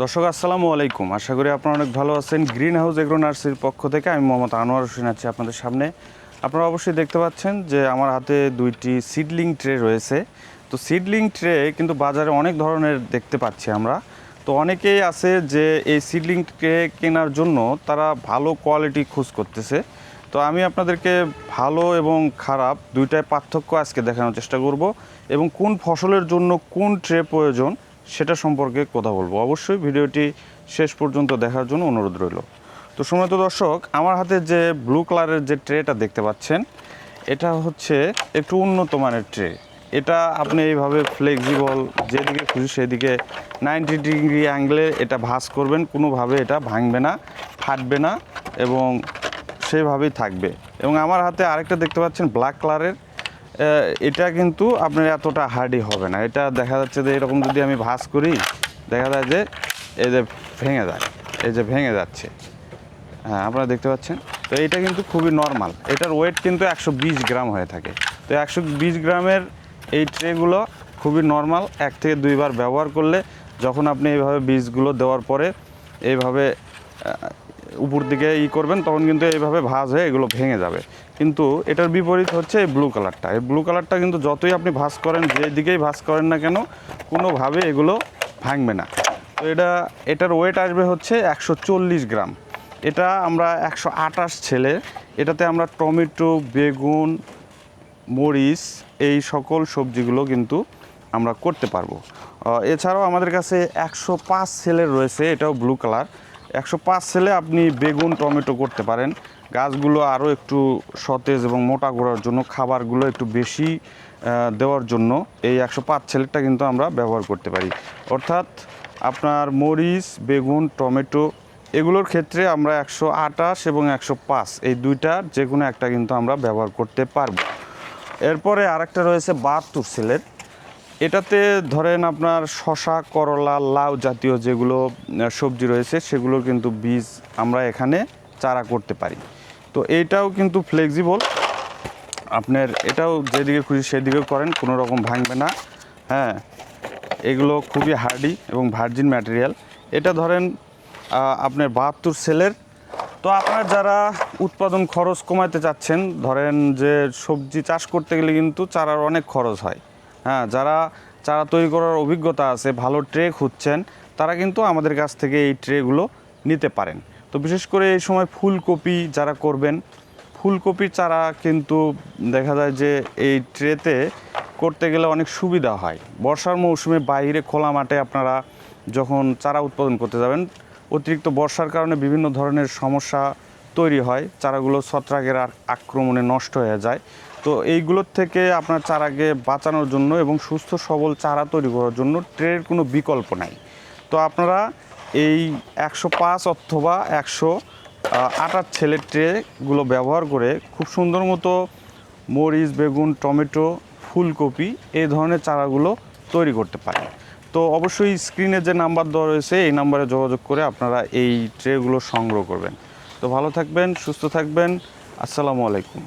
দর্শক, আসসালামু আলাইকুম। আশা করি আপনারা অনেক ভালো আছেন। গ্রিন হাউস এগ্রো নার্সির পক্ষ থেকে আমি মোহাম্মদ আনোয়ার হোসেন আছি আপনাদের সামনে। আপনারা অবশ্যই দেখতে পাচ্ছেন যে আমার হাতে দুইটি সিডলিং ট্রে রয়েছে। তো সিডলিং ট্রে কিন্তু বাজারে অনেক ধরনের দেখতে পাচ্ছি আমরা। তো অনেকেই আছে যে এই সিডলিং ট্রে কেনার জন্য তারা ভালো কোয়ালিটি খোঁজ করতেছে। তো আমি আপনাদেরকে ভালো এবং খারাপ দুইটাই পার্থক্য আজকে দেখানোর চেষ্টা করব এবং কোন ফসলের জন্য কোন ট্রে প্রয়োজন সেটা সম্পর্কে কথা বলব। অবশ্যই ভিডিওটি শেষ পর্যন্ত দেখার জন্য অনুরোধ রইল। তো সময়ত দর্শক, আমার হাতে যে ব্লু কালারের যে ট্রেটা দেখতে পাচ্ছেন, এটা হচ্ছে একটু উন্নত মানের ট্রে। এটা আপনি এইভাবে ফ্লেক্সিবল যেদিকে খুশি সেদিকে নাইনটি ডিগ্রি অ্যাঙ্গেলে এটা ভাঁজ করবেন, কোনোভাবে এটা ভাঙবে না, ফাটবে না এবং সেভাবেই থাকবে। এবং আমার হাতে আরেকটা দেখতে পাচ্ছেন ব্ল্যাক কালারের এটা কিন্তু আপনার এতটা হার্ডি হবে না। এটা দেখা যাচ্ছে যে এরকম যদি আমি ভাঁজ করি, দেখা যায় যে এই যে ভেঙে যায়, এই যে ভেঙে যাচ্ছে। হ্যাঁ আপনারা দেখতে পাচ্ছেন? তো এটা কিন্তু খুবই নর্মাল এটার ওয়েট কিন্তু একশো বিশ গ্রাম হয়ে থাকে। তো একশো বিশ গ্রামের এই ট্রেগুলো খুবই নর্মাল এক থেকে দুইবার ব্যবহার করলে যখন আপনি এইভাবে বীজগুলো দেওয়ার পরে এইভাবে উপর দিকে ই করবেন, তখন কিন্তু এইভাবে ভাঁজ হয়ে এগুলো ভেঙে যাবে। কিন্তু এটার বিপরীত হচ্ছে এই ব্লু কালারটা এই ব্লু কালারটা কিন্তু যতই আপনি ভাঁজ করেন, যে দিকেই ভাঁজ করেন না কেন, কোনোভাবে এগুলো ভাঙবে না। তো এটা, এটার ওয়েট আসবে হচ্ছে একশো চল্লিশ গ্রাম। এটা আমরা একশো আটাশ ছেলে, এটাতে আমরা টমেটো, বেগুন, মরিচ, এই সকল সবজিগুলো কিন্তু আমরা করতে পারব। এছাড়াও আমাদের কাছে একশো পাঁচ সেলের রয়েছে, এটাও ব্লু কালার একশো পাঁচ সেলে আপনি বেগুন, টমেটো করতে পারেন। গাছগুলো আরও একটু সতেজ এবং মোটা করার জন্য, খাবারগুলো একটু বেশি দেওয়ার জন্য এই একশো পাঁচ ছেলেরটা কিন্তু আমরা ব্যবহার করতে পারি। অর্থাৎ আপনার মরিচ, বেগুন, টমেটো এগুলোর ক্ষেত্রে আমরা একশো আটাশ এবং একশো পাঁচ, এই দুইটার যে কোনো একটা কিন্তু আমরা ব্যবহার করতে পারব। এরপরে আরেকটা রয়েছে বাহাত্তর সেলের। এটাতে ধরেন আপনার শশা, করলা, লাউ জাতীয় যেগুলো সবজি রয়েছে, সেগুলো কিন্তু বীজ আমরা এখানে চারা করতে পারি। তো এইটাও কিন্তু ফ্লেক্সিবল আপনার এটাও যেদিকে খুশি সেদিকে করেন, কোনো রকম ভাঙবে না। হ্যাঁ এগুলো খুবই হার্ডি এবং ভার্জিন ম্যাটেরিয়াল এটা ধরেন আপনার বাহাত্তর সেলের। তো আপনার যারা উৎপাদন খরচ কমাতে চাচ্ছেন, ধরেন যে সবজি চাষ করতে গেলে কিন্তু চারার অনেক খরচ হয়। হ্যাঁ যারা চারা তৈরি করার অভিজ্ঞতা আছে, ভালো ট্রে খুঁজছেন, তারা কিন্তু আমাদের কাছ থেকে এই ট্রেগুলো নিতে পারেন। তো বিশেষ করে এই সময় ফুলকপি যারা করবেন, ফুলকপির চারা কিন্তু দেখা যায় যে এই ট্রেতে করতে গেলে অনেক সুবিধা হয়। বর্ষার মৌসুমে বাইরে খোলা মাঠে আপনারা যখন চারা উৎপাদন করতে যাবেন, অতিরিক্ত বর্ষার কারণে বিভিন্ন ধরনের সমস্যা তৈরি হয়, চারাগুলো ছত্রাকের আক্রমণে নষ্ট হয়ে যায়। তো এইগুলোর থেকে আপনার চারাকে বাঁচানোর জন্য এবং সুস্থ, সবল চারা তৈরি করার জন্য ট্রের কোনো বিকল্প নাই। তো আপনারা এই একশো পাঁচ অথবা একশো আটার ছেলের ট্রেগুলো ব্যবহার করে খুব সুন্দর মতো মরিচ, বেগুন, টমেটো, ফুলকপি এই ধরনের চারাগুলো তৈরি করতে পারেন। তো অবশ্যই স্ক্রিনে যে নাম্বার দেওয়া রয়েছে, এই নাম্বারে যোগাযোগ করে আপনারা এই ট্রেগুলো সংগ্রহ করবেন। তো ভালো থাকবেন, সুস্থ থাকবেন। আসসালামু আলাইকুম।